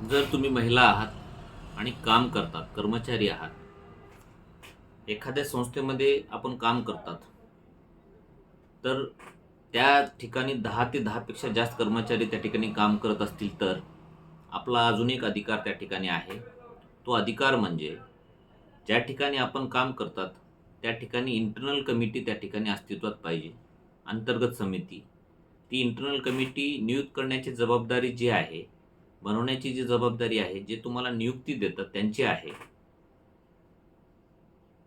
जर तुम्ही महिला आहात आणि काम करतात कर्मचारी आहात एखाद्या संस्थेमध्ये आपण काम करतात तर त्या ठिकाणी दहा ते दहापेक्षा जास्त कर्मचारी त्या ठिकाणी काम करत असतील तर आपला अजून एक अधिकार त्या ठिकाणी आहे. तो अधिकार म्हणजे ज्या ठिकाणी आपण काम करतात त्या ठिकाणी इंटरनल कमिटी त्या ठिकाणी अस्तित्वात पाहिजे. अंतर्गत समिती. ती इंटरनल कमिटी नियुक्त करण्याची जबाबदारी जी आहे बनवण्याची जी जबाबदारी आहे जे तुम्हाला नियुक्ती देतात त्यांची आहे.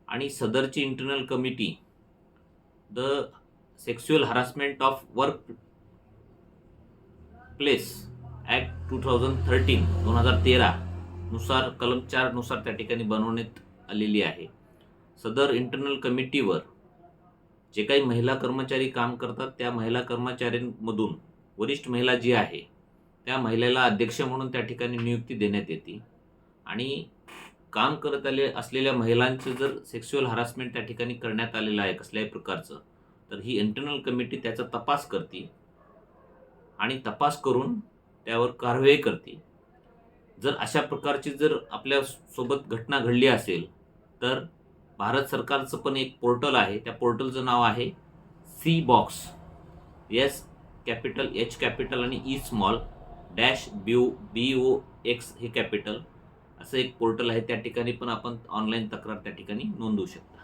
आणि सदरची internal committee the sexual harassment of workplace act two thousand thirteen दोन हजार तेरा नुसार कलम चारनुसार त्या ठिकाणी बनवण्यात आलेली आहे. सदर इंटरनल कमिटीवर जे काही महिला कर्मचारी काम करतात त्या महिला कर्मचाऱ्यांमधून वरिष्ठ महिला जी आहे त्या महिलेला अध्यक्ष म्हणून त्या ठिकाणी नियुक्ती देण्यात येते. आणि काम करत आले असलेल्या महिलांचं जर सेक्स्युअल हरासमेंट त्या ठिकाणी करण्यात आलेलं आहे कसल्याही प्रकारचं तर ही इंटरनल कमिटी त्याचा तपास करते. आणि तपास करून त्यावर कारवाई करते. जर अशा प्रकारची जर आपल्यासोबत घटना घडली असेल तर भारत सरकारचं पण एक पोर्टल आहे. त्या पोर्टलचं नाव आहे C box S capital H capital आणि e ई स्मॉल डॅश ब्यू बी ओ एक्स हे कॅपिटल असं एक पोर्टल आहे त्या ठिकाणी पण आपण ऑनलाईन तक्रार त्या ठिकाणी नोंदवू शकता.